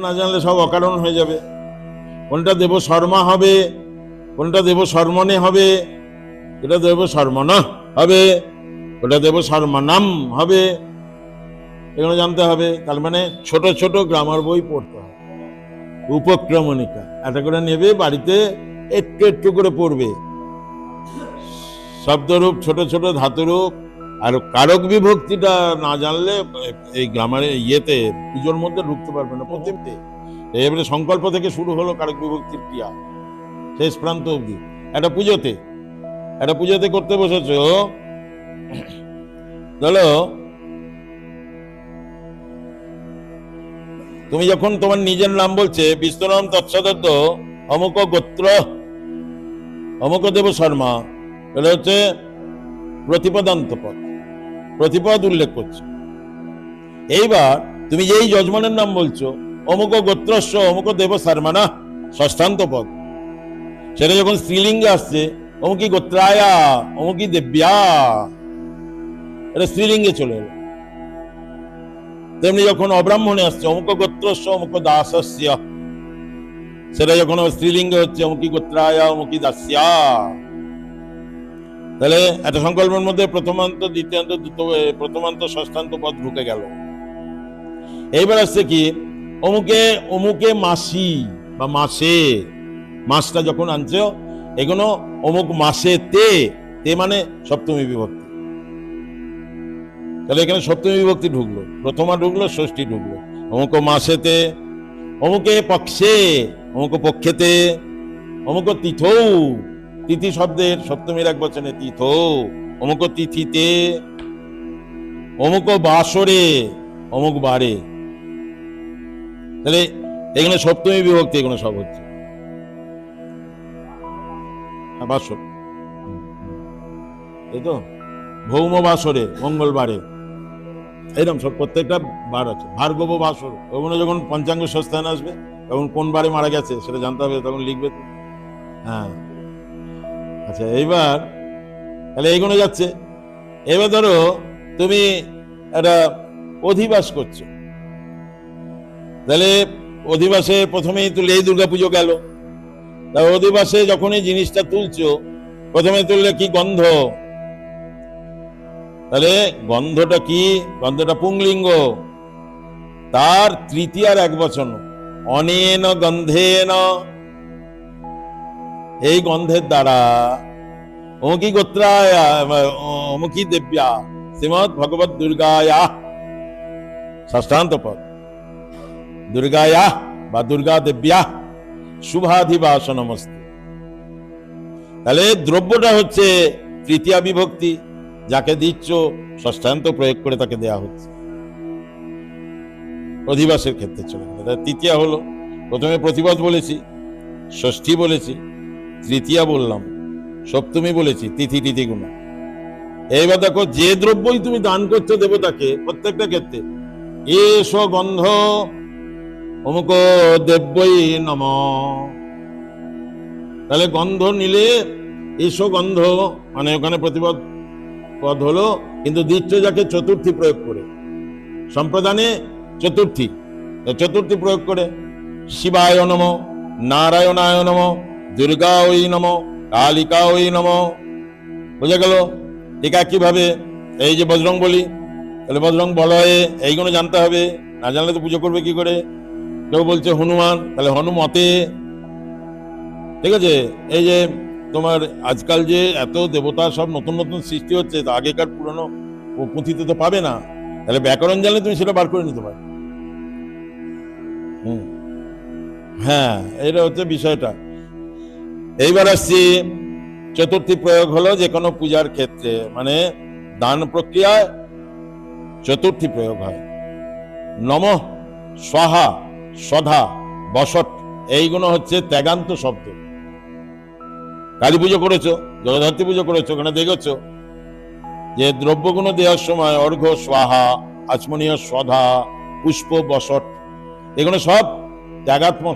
না জানলে সব অকারণ হয়ে যাবে। কোনটা দেব শর্মা হবে, কোনটা দেব শর্মনে হবে এটা দেব শর্মন হবে ওটা দেব শর্মনাম হবে, এগুলো জানতে হবে। তার মানে ছোট ছোট গ্রামার বই পড়তে হবে। উপক্রমণিকা একটা করে নেবে, বাড়িতে একটু একটু করে পড়বে। শব্দরূপ, ছোট ছোট ধাতুরূপ আর কারক বিভক্তিটা না জানলে এই গ্রামারে ইয়েতে, পুজোর মধ্যে ঢুকতে পারবে না, প্রতিমতে। এবারে সংকল্প থেকে শুরু হলো কারক বিভক্তির ক্রিয়া, শেষ প্রান্ত অবধি। একটা পুজোতে একটা পুজোতে করতে বসেছ? ধরো তুমি যখন তোমার নিজের নাম বলছে বিস্তরম তৎসদত্ত অমুক গোত্র, অমুক দেব শর্মা এটা হচ্ছে প্রতিপদান্ত পদ প্রতিপদ উল্লেখ করছে। এইবার তুমি যেই যজমানের নাম বলছো, অমুক গোত্রস্য, অমুক দেব শর্মানা, ষষ্ঠান্ত পদ। সেটা যখন স্ত্রীলিঙ্গে আসছে অমুকি গোত্রায়া অমুকি দেব্যা, এটা স্ত্রীলিঙ্গে চলে এলো। তেমনি যখন অব্রাহ্মণে আসছে, অমুক গোত্রস্য, অমুক দাসস্য, সেটা যখন স্ত্রীলিঙ্গে হচ্ছে অমুকি গোত্রায়া অমুকি দাস্যা। তাহলে একটা সংকল্পের মধ্যে প্রথমান্ত, দ্বিতীয়ান্ত প্রথমান্ত, ষষ্ঠান্ত পদ ঢুকে গেল। এইবার আসছে কি? অমুকে অমুকে মাসি বা মাসে, মাসটা যখন আনছো এগুলো অমুক মাসে তে তে মানে সপ্তমী বিভক্তি। তাহলে এখানে সপ্তমী বিভক্তি ঢুকলো, প্রথমা ঢুকলো, ষষ্ঠী ঢুকলো। অমুক মাসেতে অমুকে পক্ষে অমুক পক্ষেতে অমুক তিথৌ তিথি শব্দের সপ্তমীর এক বচনে তীর্থ অমুক তিথিতে অমুক বাসরে অমুক বারে। তাহলে এখানে সপ্তমী বিভক্তি এগুলো সব হচ্ছে। হ্যাঁ, বাসর। এই তো? ভৌম বাসরে মঙ্গলবারে এরকম সব প্রত্যেকটা বার আছে। ভার্গব বাসর ওগুলো যখন পঞ্চাঙ্গ সস্থান আসবে তখন কোন বারে মারা গেছে সেটা জানতে হবে তখন লিখবে। হ্যাঁ। আচ্ছা এইবার তাহলে এইগুলো যাচ্ছে। এবার ধরো তুমি একটা অধিবাস করছ। তাহলে অধিবাসে প্রথমেই তুলে এই দুর্গাপুজো গেল। তা অধিবাসে যখনই জিনিসটা তুলছো, প্রথমে তুললে কি গন্ধ? তাহলে গন্ধটা কি? গন্ধটা পুংলিঙ্গ। তার তৃতীয়ার এক বচন, অনেন গন্ধেন এই গন্ধের দ্বারা অমুকি গোত্রায় অমুকি দেব্যা, শ্রীমৎ ভগবত দুর্গায়া। ষষ্ঠান্ত পদ দুর্গায়া বা দুর্গা দেব্যা শুভাধিবাস নমস্তে তাহলে দ্রব্যটা হচ্ছে তৃতীয়া বিভক্তি, যাকে দিচ্ছ ষষ্ঠান্ত প্রয়োগ করে তাকে দেয়া হচ্ছে। অধিবাসের ক্ষেত্রে চলে তৃতীয়া হলো, প্রথমে প্রতিবাদ বলেছি, ষষ্ঠী বলেছি তৃতীয়া বললাম সপ্তমী বলেছি, তিথি গুণ এইবার দেখো, যে দ্রব্যই তুমি দান করছ দেবতাকে, প্রত্যেকটা ক্ষেত্রে এস গন্ধ অমুক দেব্যই নম। তাহলে গন্ধ নিলে এসো গন্ধ মানে ওখানে প্রতিপদ পদ হলো, কিন্তু দিচ্ছ যাকে চতুর্থী প্রয়োগ করে। সম্প্রদানে চতুর্থী চতুর্থী প্রয়োগ করে, শিবায় নম, নারায়ণায় দুর্গা ওই নম কালিকা ওই নম। বোঝা গেল? ঠিক একইভাবে এই যে বজরং বলি, তাহলে বজরং বলয়ে এইগুলো জানতে হবে। না জানলে তো পুজো করবে কি করে? কেউ বলছে হনুমান, তাহলে হনুমতে। ঠিক আছে? এই যে তোমার আজকাল যে এত দেবতা সব নতুন নতুন সৃষ্টি হচ্ছে, তা আগেকার পুরনো পুঁথিতে তো পাবে না। তাহলে ব্যাকরণ জানলে তুমি সেটা বার করে নিতে পারো। হ্যাঁ এটা হচ্ছে বিষয়টা। এইবার আসছি, চতুর্থী প্রয়োগ হলো যে কোনো পূজার ক্ষেত্রে মানে দান প্রক্রিয়ায় চতুর্থী প্রয়োগ হয়। নম স্বাহা সধা বসট এইগুলো হচ্ছে ত্যাগান্ত শব্দ। কালী পুজো করেছ, জগদ্ধাত্রী পুজো করেছ, ওখানে দেখেছ? যে দ্রব্যগুলো দেওয়ার সময় অর্ঘ্য স্বাহা, আচমনীয় সধা, পুষ্প বসট এগুলো সব ত্যাগাত্মক